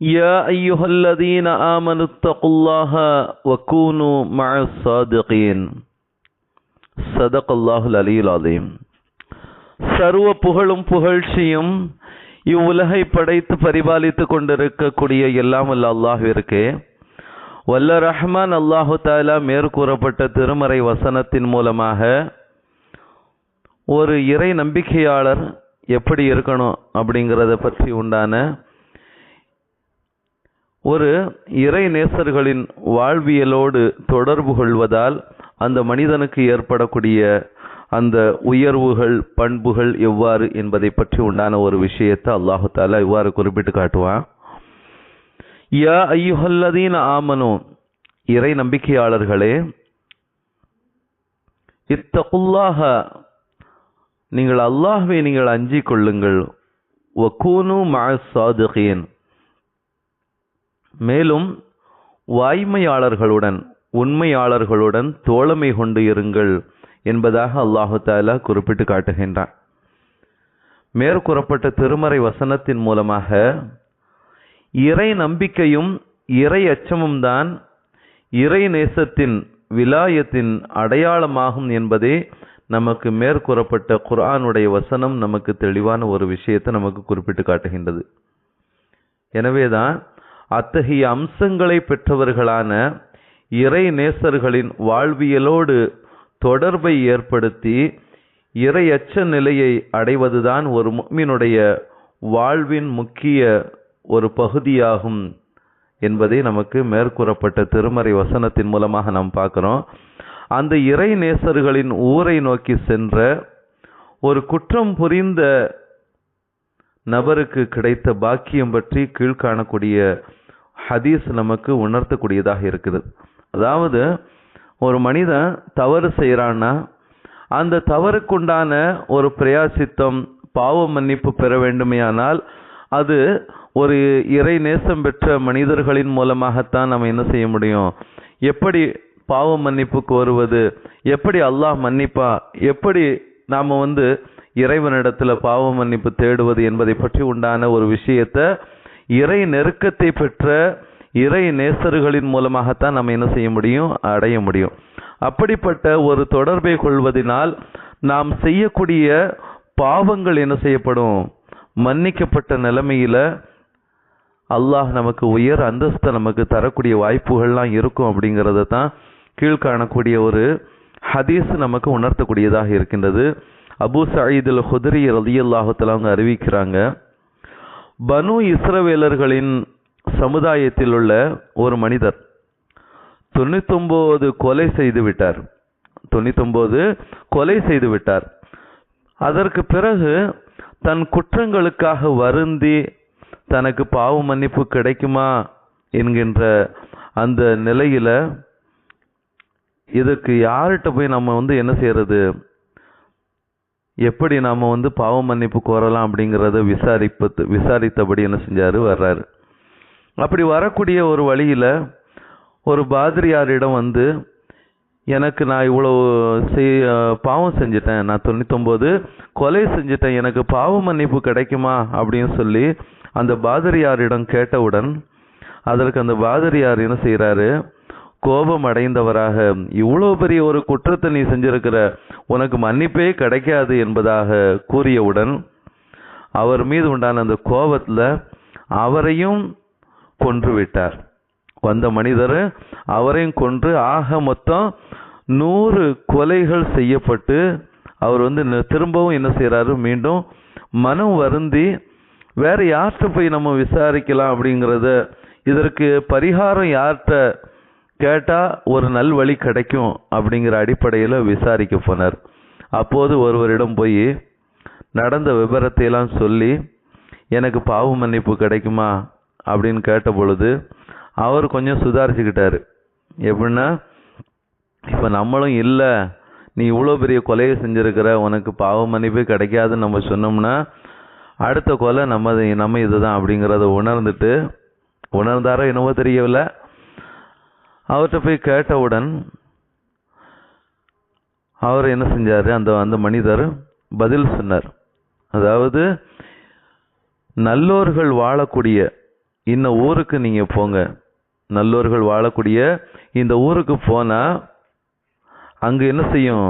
يا أيها الذين آمنوا اتقوا الله وكونوا مع الصادقين صدق الله العلي العظيم சர்வ புகழும் புகழ்ச்சியும் இவ்வுலகை படைத்து பரிபாலித்துக் கொண்டிருக்கக்கூடிய எல்லாம் வல்ல அல்லாஹ்விற்கு வல்ல ரஹ்மான் அல்லாஹு தாலா மேற்கூறப்பட்ட திருமறை வசனத்தின் மூலமாக ஒரு இறை நம்பிக்கையாளர் எப்படி இருக்கணும் அப்படிங்கிறத பற்றி உண்டான ஒரு இறை நேசர்களின் வாழ்வியலோடு தொடர்பு கொள்வதால் அந்த மனிதனுக்கு ஏற்படக்கூடிய அந்த உயர்வுகள் பண்புகள் எவ்வாறு என்பதை பற்றி உண்டான ஒரு விஷயத்தை அல்லாஹு தாலா இவ்வாறு குறிப்பிட்டு காட்டுவான். யா ஐயுஹல்லதீன் ஆமனோ இறை நம்பிக்கையாளர்களே இத்தகுல்லாக நீங்கள் அல்லாஹ்வை நீங்கள் அஞ்சிக் கொள்ளுங்கள். வக்கூனு மா சாதுகேன் மேலும் வாய்மையாளர்களுடன் உண்மையாளர்களுடன் தோழமை கொண்டு இருங்கள் என்பதாக அல்லாஹு தாலா குறிப்பிட்டு காட்டுகின்றான். மேற்கூறப்பட்ட திருமறை வசனத்தின் மூலமாக இறை நம்பிக்கையும் இறை அச்சமும் தான் இறை நேசத்தின் விலாயத்தின் அடையாளமாகும் என்பதே நமக்கு மேற்கூறப்பட்ட குர்ஆனுடைய வசனம் நமக்கு தெளிவான ஒரு விஷயத்தை நமக்கு குறிப்பிட்டு காட்டுகின்றது. எனவேதான் அத்தகைய அம்சங்களை பெற்றவர்களான இறை நேசர்களின் வாழ்வியலோடு தொடர்பை ஏற்படுத்தி இறையச்ச நிலையை அடைவதுதான் ஒரு மீனுடைய வாழ்வின் முக்கிய ஒரு பகுதியாகும் என்பதை நமக்கு மேற்கூறப்பட்ட திருமறை வசனத்தின் மூலமாக நாம் பார்க்குறோம். அந்த இறை நேசர்களின் ஊரை நோக்கி சென்ற ஒரு குற்றம் புரிந்த நபருக்கு கிடைத்த பாக்கியம் பற்றி கீழ்காணக்கூடிய ஹதீஸ் நமக்கு உணர்த்தக்கூடியதாக இருக்குது. அதாவது ஒரு மனிதன் தவறு செய்கிறான்னா அந்த தவறுக்குண்டான ஒரு பிரயாசித்தம் பாவ மன்னிப்பு பெற வேண்டுமையானால் அது ஒரு இறை நேசம் பெற்ற மனிதர்களின் மூலமாகத்தான் நம்ம என்ன செய்ய முடியும்? எப்படி பாவ மன்னிப்புக்கு வருவது? எப்படி அல்லாஹ் மன்னிப்பா? எப்படி நாம் வந்து இறைவனிடத்தில் பாவ மன்னிப்பு தேடுவது என்பதை பற்றி உண்டான ஒரு விஷயத்தை இறை நெருக்கத்தை பெற்ற இறை நேசர்களின் மூலமாகத்தான் நம்ம என்ன செய்ய முடியும்? அடைய முடியும். அப்படிப்பட்ட ஒரு தொடர்பை கொள்வதனால் நாம் செய்யக்கூடிய பாவங்கள் என்ன செய்யப்படும்? மன்னிக்கப்பட்ட நிலைமையில் அல்லாஹ் நமக்கு உயர் அந்தஸ்தை நமக்கு தரக்கூடிய வாய்ப்புகள்லாம் இருக்கும் அப்படிங்கிறத தான் கீழ்காணக்கூடிய ஒரு ஹதீஸ் நமக்கு உணர்த்தக்கூடியதாக இருக்கின்றது. அபு சயீதுல் ஹுதரி ரலியல்லாஹுத்தல அவங்க அறிவிக்கிறாங்க. பனு இஸ்ரவேலர்களின் சமுதாயத்தில் உள்ள ஒரு மனிதர் தொண்ணூத்தொம்போது கொலை செய்து விட்டார். தொண்ணூத்தொன்பது கொலை செய்து விட்டார். அதற்கு பிறகு தன் குற்றங்களுக்காக வருந்தி தனக்கு பாவ மன்னிப்பு கிடைக்குமா என்கின்ற அந்த நிலையில் இதுக்கு யார்கிட்ட போய் நம்ம வந்து என்ன செய்கிறது எப்படி நாம் வந்து பாவ மன்னிப்பு கோரலாம் அப்படிங்கிறத விசாரிப்பது விசாரித்தபடி என்ன செஞ்சார் வர்றாரு. அப்படி வரக்கூடிய ஒரு வழியில் ஒரு பாதிரியாரிடம் வந்து எனக்கு நான் இவ்வளோ செய் பாவம் செஞ்சிட்டேன் நான் தொண்ணூத்தொம்போது கொலை செஞ்சிட்டேன் எனக்கு பாவ மன்னிப்பு கிடைக்குமா அப்படின்னு சொல்லி அந்த பாதிரியாரிடம் கேட்டவுடன் அதற்கு அந்த பாதிரியார் என்ன செய்கிறாரு கோபம் அடைந்தவராக இவ்வளோ பெரிய ஒரு குற்றத்தை நீ செஞ்சிருக்கிற உனக்கு மன்னிப்பே கிடைக்காது என்பதாக கூறியவுடன் அவர் மீது உண்டான அந்த கோபத்தில் அவரையும் கொன்று விட்டார் வந்த மனிதர் அவரையும் கொன்று ஆக மொத்தம் நூறு கொலைகள் செய்யப்பட்டு அவர் வந்து திரும்பவும் என்ன செய்கிறாரு மீண்டும் மனம் வருந்தி வேறு யார்கிட்ட போய் நம்ம விசாரிக்கலாம் அப்படிங்கிறத இதற்கு பரிகாரம் யார்கிட்ட கேட்டால் ஒரு நல் வழி கிடைக்கும் அப்படிங்கிற அடிப்படையில் விசாரிக்க போனார். அப்போது ஒருவரிடம் போய் நடந்த விபரத்தையெல்லாம் சொல்லி எனக்கு பாவ மன்னிப்பு கிடைக்குமா? அப்படின்னு கேட்ட பொழுது அவர் கொஞ்சம் சுதாரிச்சுக்கிட்டார். எப்படின்னா இப்போ நம்மளும் இல்லை நீ இவ்வளோ பெரிய கொலையை செஞ்சுருக்கிற உனக்கு பாவ மன்னிப்பு கிடைக்காதுன்னு நம்ம சொன்னோம்னா அடுத்த கொலை நம்ம நம்ம இதுதான் அப்படிங்கிறத உணர்ந்துட்டு உணர்ந்தாரோ என்னவோ தெரியவில்லை. அவர்கிட்ட போய் கேட்டவுடன் அவர் என்ன செஞ்சார்? அந்த அந்த மனிதர் பதில் சொன்னார். அதாவது நல்லோர்கள் வாழக்கூடிய இந்த ஊருக்கு நீங்கள் போங்க. நல்லோர்கள் வாழக்கூடிய இந்த ஊருக்கு போனால் அங்கே என்ன செய்யும்?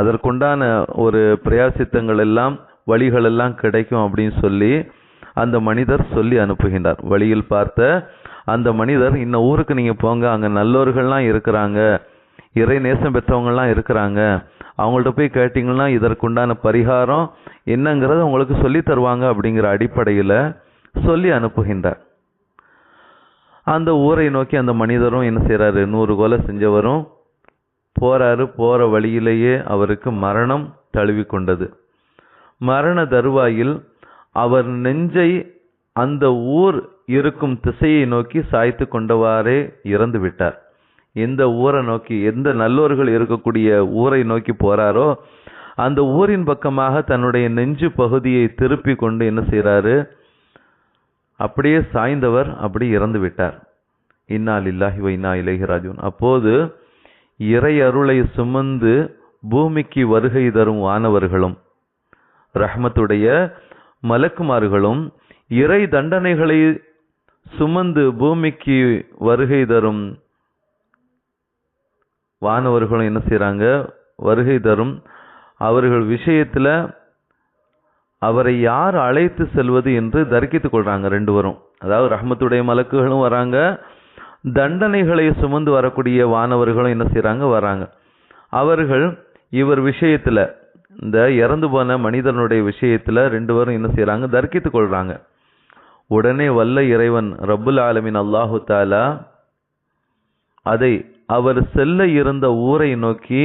அதற்குண்டான ஒரு பிரயாசித்தங்கள் எல்லாம் வழிகள் எல்லாம் கிடைக்கும் அப்படின்னு சொல்லி அந்த மனிதர் சொல்லி அனுப்புகின்றார். வழியில் பார்த்த அந்த மனிதர் இந்த ஊருக்கு நீங்கள் போங்க அங்கே நல்லோர்கள்லாம் இருக்கிறாங்க இறை நேசம் பெற்றவங்கள்லாம் இருக்கிறாங்க. அவங்கள்ட்ட போய் கேட்டிங்கன்னா இதற்குண்டான பரிகாரம் என்னங்கிறத உங்களுக்கு சொல்லி தருவாங்க அப்படிங்கிற அடிப்படையில் சொல்லி அனுப்புகின்றார். அந்த ஊரை நோக்கி அந்த மனிதரும் என்ன செய்கிறாரு நூறு கொலை செஞ்சவரும் போகிறாரு போகிற வழியிலேயே அவருக்கு மரணம் தழுவி கொண்டது மரண தருவாயில் அவர் நெஞ்சை அந்த ஊர் இருக்கும் திசையை நோக்கி சாய்த்து கொண்டவாறே இறந்து விட்டார். எந்த ஊரை நோக்கி எந்த நல்லோர்கள் இருக்கக்கூடிய ஊரை நோக்கி போறாரோ அந்த ஊரின் பக்கமாக தன்னுடைய நெஞ்சு பகுதியை திருப்பி கொண்டு என்ன செய்கிறாரு அப்படியே சாய்ந்தவர் அப்படி இறந்து விட்டார். இன்னால் இல்லாஹி வைனா இன்னா அப்போது இறை அருளை சுமந்து பூமிக்கு வருகை தரும் வானவர்களும் ரஹ்மத்துடைய மலக்குமார்களும் இறை தண்டனைகளை சுமந்து பூமிக்கு வருகை தரும் வானவர்களும் என்ன செய்கிறாங்க வருகை தரும். அவர்கள் விஷயத்தில் அவரை யார் அழைத்து செல்வது என்று தர்க்கித்துக் கொள்கிறாங்க ரெண்டு வரும் அதாவது ரஹ்மத்துடைய மலக்குகளும் வராங்க. தண்டனைகளை சுமந்து வரக்கூடிய வானவர்களும் என்ன செய்கிறாங்க வராங்க. அவர்கள் இவர் விஷயத்தில் இந்த இறந்து போன மனிதனுடைய விஷயத்தில் ரெண்டு பேரும் என்ன செய்கிறாங்க தர்க்கித்துக் கொள்கிறாங்க உடனே வல்ல இறைவன் ரப்புல் ஆலமின் அல்லாஹு தாலா அதை அவர் செல்ல இருந்த ஊரை நோக்கி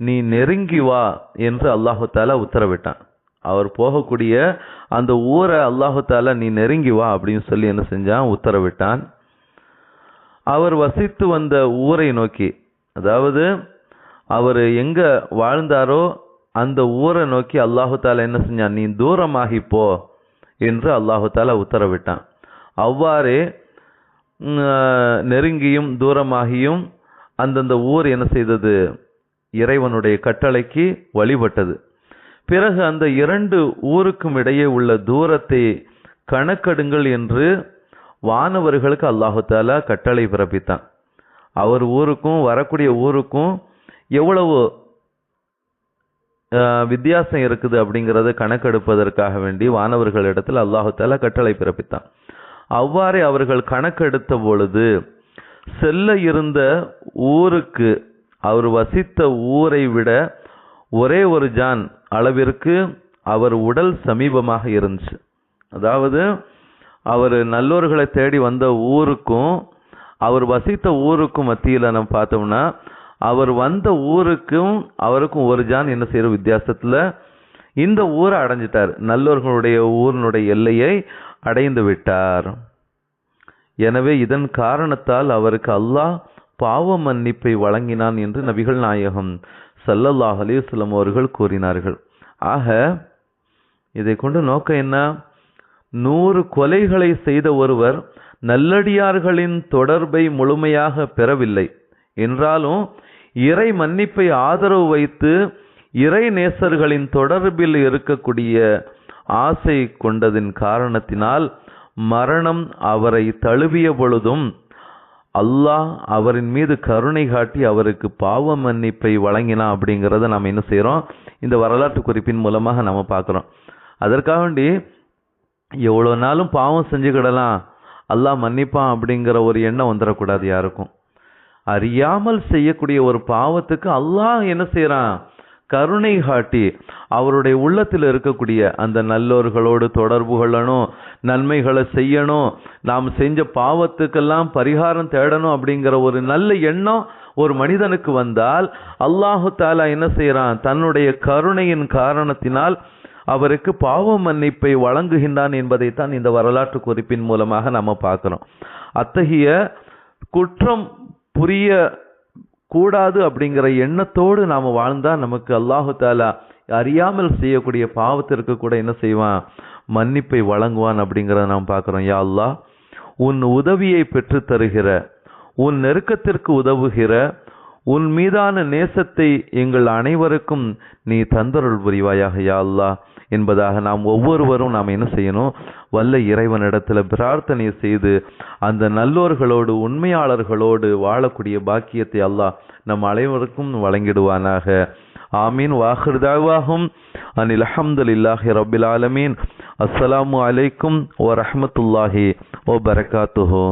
நீ நெருங்கி வா என்று அல்லாஹு தாலா உத்தரவிட்டான். அவர் போகக்கூடிய அந்த ஊரை அல்லாஹு தாலா நீ நெருங்கி வா அப்படின்னு சொல்லி என்ன செஞ்சான்? உத்தரவிட்டான். அவர் வசித்து வந்த ஊரை நோக்கி அதாவது அவர் எங்க வாழ்ந்தாரோ அந்த ஊரை நோக்கி அல்லாஹு தாலா என்ன செஞ்சான்? நீ தூரமாகி போ என்று அல்லாஹு தாலா உத்தரவிட்டான். அவ்வாறே நெருங்கியும் தூரமாகியும் அந்தந்த ஊர் என்ன செய்தது? இறைவனுடைய கட்டளைக்கு வழிபட்டது. பிறகு அந்த இரண்டு ஊருக்கும் இடையே உள்ள தூரத்தை கணக்கெடுங்கள் என்று வானவர்களுக்கு அல்லாஹு தாலா கட்டளை பிறப்பித்தான். அவர் ஊருக்கும் வரக்கூடிய ஊருக்கும் எவ்வளவு வித்தியாசம் இருக்குது அப்படிங்கிறத கணக்கெடுப்பதற்காக வேண்டி வானவர்களிடத்தில் அல்லாஹு தாலா கட்டளை பிறப்பித்தான். அவ்வாறே அவர்கள் கணக்கெடுத்த பொழுது செல்ல இருந்த ஊருக்கு அவர் வசித்த ஊரை விட ஒரே ஒரு ஜான் அளவிற்கு அவர் உடல் சமீபமாக இருந்துச்சு. அதாவது அவர் நல்லோர்களை தேடி வந்த ஊருக்கும் அவர் வசித்த ஊருக்கும் மத்தியில் நம்ம பார்த்தோம்னா அவர் வந்த ஊருக்கும் அவருக்கும் ஒரு ஜான் என்ன செய்கிற வித்தியாசத்தில் இந்த ஊரை அடைஞ்சிட்டார். நல்லவர்களுடைய ஊரினுடைய எல்லையை அடைந்து விட்டார். எனவே இதன் காரணத்தால் அவருக்கு அல்லாஹ் பாவ மன்னிப்பை வழங்கினான் என்று நபிகள் நாயகம் சல்லல்லாஹ் அலைஹி அவர்கள் கூறினார்கள். ஆக இதை கொண்டு நோக்கம் என்ன? நூறு கொலைகளை செய்த ஒருவர் நல்லடியார்களின் தொடர்பை முழுமையாக பெறவில்லை. என்றாலும் இறை மன்னிப்பை ஆதரவு வைத்து இறை நேசர்களின் தொடர்பில் இருக்கக்கூடிய ஆசை கொண்டதின் காரணத்தினால் மரணம் அவரை தழுவிய பொழுதும் அல்லாஹ் அவரின் மீது கருணை காட்டி அவருக்கு பாவ மன்னிப்பை வழங்கினா அப்படிங்கிறத நம்ம என்ன செய்கிறோம் இந்த வரலாற்று குறிப்பின் மூலமாக நம்ம பார்க்குறோம். அதற்காக வேண்டி எவ்வளோ நாளும் பாவம் செஞ்சுக்கிடலாம் அல்லாஹ் மன்னிப்பான் அப்படிங்கிற ஒரு எண்ணம் வந்துடக்கூடாது யாருக்கும். அறியாமல் செய்யக்கூடிய ஒரு பாவத்துக்கு அல்லாஹ் என்ன செய்கிறான் கருணை காட்டி அவருடைய உள்ளத்தில் இருக்கக்கூடிய அந்த நல்லோர்களோடு தொடர்பு கொள்ளணும் நன்மைகளை செய்யணும் நாம் செஞ்ச பாவத்துக்கெல்லாம் பரிகாரம் தேடணும் அப்படிங்கிற ஒரு நல்ல எண்ணம் ஒரு மனிதனுக்கு வந்தால் அல்லாஹு தாலா என்ன செய்கிறான் தன்னுடைய கருணையின் காரணத்தினால் அவருக்கு பாவ மன்னிப்பை வழங்குகின்றான் என்பதைத்தான் இந்த வரலாற்று குறிப்பின் மூலமாக நம்ம பார்க்குறோம். அத்தகைய குற்றம் புரிய கூடாது அப்படிங்கிற எண்ணத்தோடு நாம் வாழ்ந்தால் நமக்கு அல்லாஹு தாலா அறியாமல் செய்யக்கூடிய பாவத்திற்கு கூட என்ன செய்வான்? மன்னிப்பை வழங்குவான் அப்படிங்கிறத நாம் பார்க்குறோம். யா அல்லா உன் உதவியை பெற்று தருகிற உன் நெருக்கத்திற்கு உதவுகிற உன் மீதான நேசத்தை எங்கள் அனைவருக்கும் நீ தந்தருள் புரிவாயாக. யா அல்லா என்பதாக நாம் ஒவ்வொருவரும் நாம் என்ன செய்யணும்? வல்ல இறைவனிடத்தில் பிரார்த்தனை செய்து அந்த நல்லோர்களோடு உண்மையாளர்களோடு வாழக்கூடிய பாக்கியத்தை அல்லாஹ் நம் அனைவருக்கும் வழங்கிடுவானாக. ஆமீன். வாஹிர் தாவாகும் அனில் அஹமதுல்லாஹி ரபில் ஆலமீன். அஸ்ஸலாமு அலைக்கும் அஹ்மதுல்லாஹி ஓ பரகாத்துஹோ